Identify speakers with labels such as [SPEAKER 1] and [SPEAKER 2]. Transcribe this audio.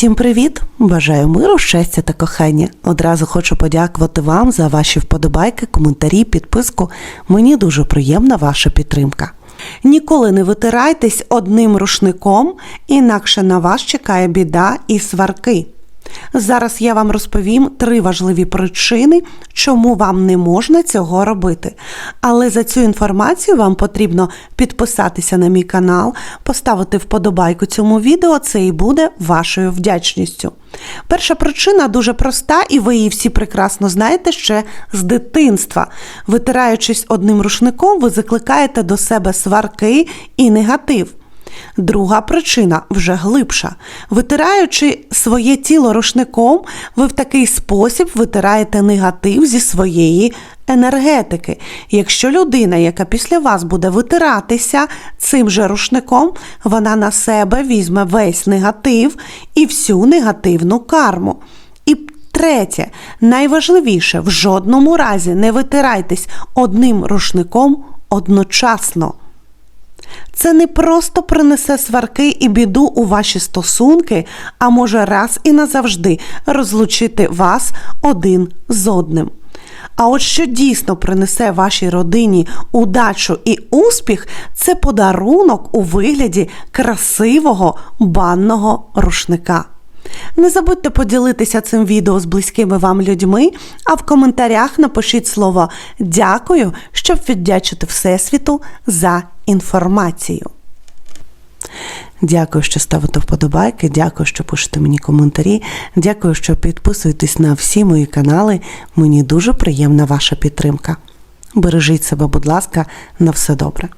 [SPEAKER 1] Всім привіт! Бажаю миру, щастя та кохання. Одразу хочу подякувати вам за ваші вподобайки, коментарі, підписку. Мені дуже приємна ваша підтримка. Ніколи не витирайтесь одним рушником, інакше на вас чекає біда і сварки. Зараз я вам розповім три важливі причини, чому вам не можна цього робити. Але за цю інформацію вам потрібно підписатися на мій канал, поставити вподобайку цьому відео, це і буде вашою вдячністю. Перша причина дуже проста, і ви її всі прекрасно знаєте ще з дитинства. Витираючись одним рушником, ви закликаєте до себе сварки і негатив. Друга причина вже глибша. Витираючи своє тіло рушником, ви в такий спосіб витираєте негатив зі своєї енергетики. Якщо людина, яка після вас буде витиратися цим же рушником, вона на себе візьме весь негатив і всю негативну карму. І третє, найважливіше, в жодному разі не витирайтесь одним рушником одночасно. Це не просто принесе сварки і біду у ваші стосунки, а може раз і назавжди розлучити вас один з одним. А от що дійсно принесе вашій родині удачу і успіх, це подарунок у вигляді красивого банного рушника. Не забудьте поділитися цим відео з близькими вам людьми, а в коментарях напишіть слово дякую, щоб віддячити Всесвіту за інформацію. Дякую, що ставите вподобайки, дякую, що пишете мені коментарі, дякую, що підписуєтесь на всі мої канали. Мені дуже приємна ваша підтримка. Бережіть себе, будь ласка, на все добре.